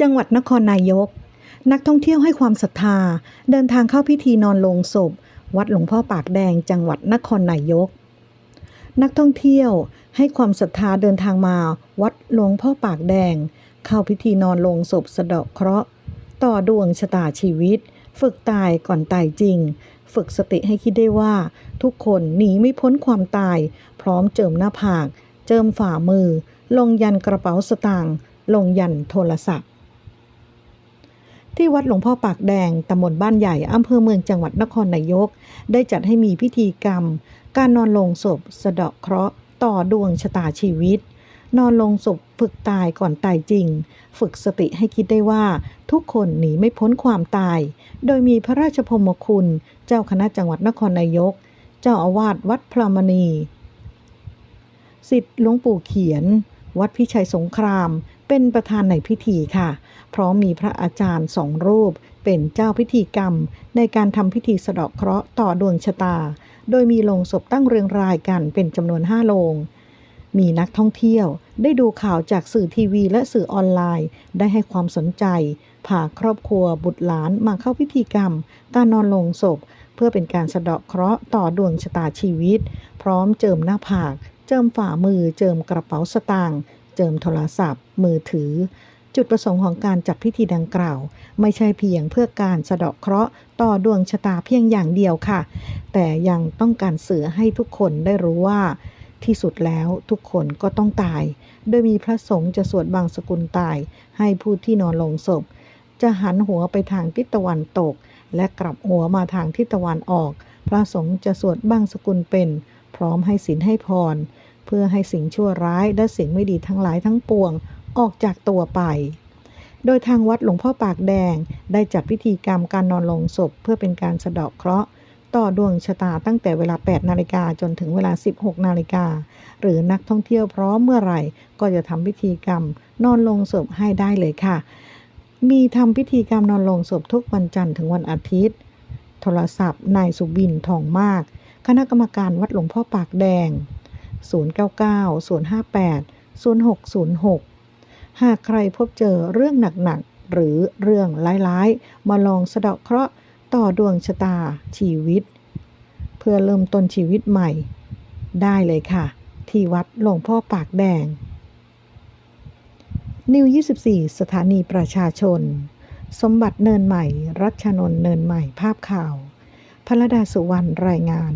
จังหวัดนครนายก นักท่องเที่ยวให้ความศรัทธา เดินทางเข้าพิธีนอนลงศพ วัดหลวงพ่อปากแดง จังหวัดนครนายก นักท่องเที่ยวให้ความศรัทธาเดินทางมาวัดหลวงพ่อปากแดง เข้าพิธีนอนลงศพสะเดาะเคราะห์ต่อดวงชะตาชีวิต ฝึกตายก่อนตายจริง ฝึกสติให้คิดได้ว่า ทุกคนหนีไม่พ้นความตาย พร้อมเจิมหน้าผาก เจิมฝ่ามือ ลงยันกระเป๋าสตางค์ลงยันโทรศัพท์ ที่วัดหลวงพ่อปากแดงตำบลบ้านใหญ่อำเภอเมืองจังหวัดนครนายก ได้จัดให้มีพิธีกรรม การนอนลงศพสะเดาะเคราะห์ต่อดวงชะตาชีวิต นอนลงศพฝึกตายก่อนตายจริง ฝึกสติให้คิดได้ว่า ทุกคนหนีไม่พ้นความตาย โดยมีพระราชพรมคุณ เจ้าคณะจังหวัดนครนายก เจ้าอาวาสวัดพระมณีสิทธิ์หลวงปู่เขียน วัดพิชัยสงคราม เป็นประธานในพิธีค่ะ พร้อมมีพระอาจารย์สองรูป เป็นเจ้าพิธีกรรม ในการทำพิธีสะเดาะเคราะห์ต่อดวงชะตา โดยมีโลงศพตั้งเรียงรายกันเป็นจำนวนห้าโลง มีนักท่องเที่ยวได้ดูข่าวจากสื่อทีวีและสื่อออนไลน์ ได้ให้ความสนใจพาครอบครัวบุตรหลานมาเข้าพิธีกรรมการนอนลงศพ เพื่อเป็นการสะเดาะเคราะห์ต่อดวงชะตาชีวิต พร้อมเจิมหน้าผาก เจิมฝ่ามือ เจิมกระเป๋าสตางค์ เจิมโทรศัพท์ มือถือ จุดประสงค์ของการจัดพิธีดังกล่าว ไม่ใช่เพียงเพื่อการสะเดาะเคราะห์ต่อดวงชะตาเพียงอย่างเดียวค่ะ แต่ยังต้องการสื่อให้ทุกคนได้รู้ว่า ที่สุดแล้วทุกคนก็ต้องตาย โดยมีพระสงฆ์จะสวดบางสกุลตาย ให้ผู้ที่นอนลงศพ จะหันหัวไปทางทิศตะวันตก และกลับหัวมาทางทิศตะวันออก พระสงฆ์จะสวดบางสกุลเป็น พร้อมให้ศีลให้พร เพื่อให้สิ่งชั่วร้ายและสิ่งไม่ดีทั้งหลายทั้งปวงออกจากตัวไป โดยทางวัดหลวงพ่อปากแดงได้จัดพิธีกรรมการนอนลงศพ เพื่อเป็นการสะเดาะเคราะห์ต่อดวงชะตาตั้งแต่เวลา 8 นาฬิกาจนถึงเวลา 16 นาฬิกา หรือนักท่องเที่ยวพร้อมเมื่อไหร่ ก็จะทำพิธีกรรมนอนลงศพให้ได้เลยค่ะ มีทำพิธีกรรมนอนลงศพทุกวันจันทร์ถึงวันอาทิตย์ โทรศัพท์นายสุบินทองมาก คณะกรรมการวัดหลวงพ่อปากแดง 099 058 0606 หากใครพบเจอเรื่องหนักๆ หรือเรื่องร้ายๆ มาลองสะเดาะเคราะห์ต่อดวงชะตาชีวิต เพื่อเริ่มต้นชีวิตใหม่ ได้เลยค่ะ ที่วัดหลวงพ่อปากแดง นิว 24 สถานีประชาชน สมบัติเนินใหม่ รัชนนเนินใหม่ภาพข่าวพระดาสุวรรณรายงาน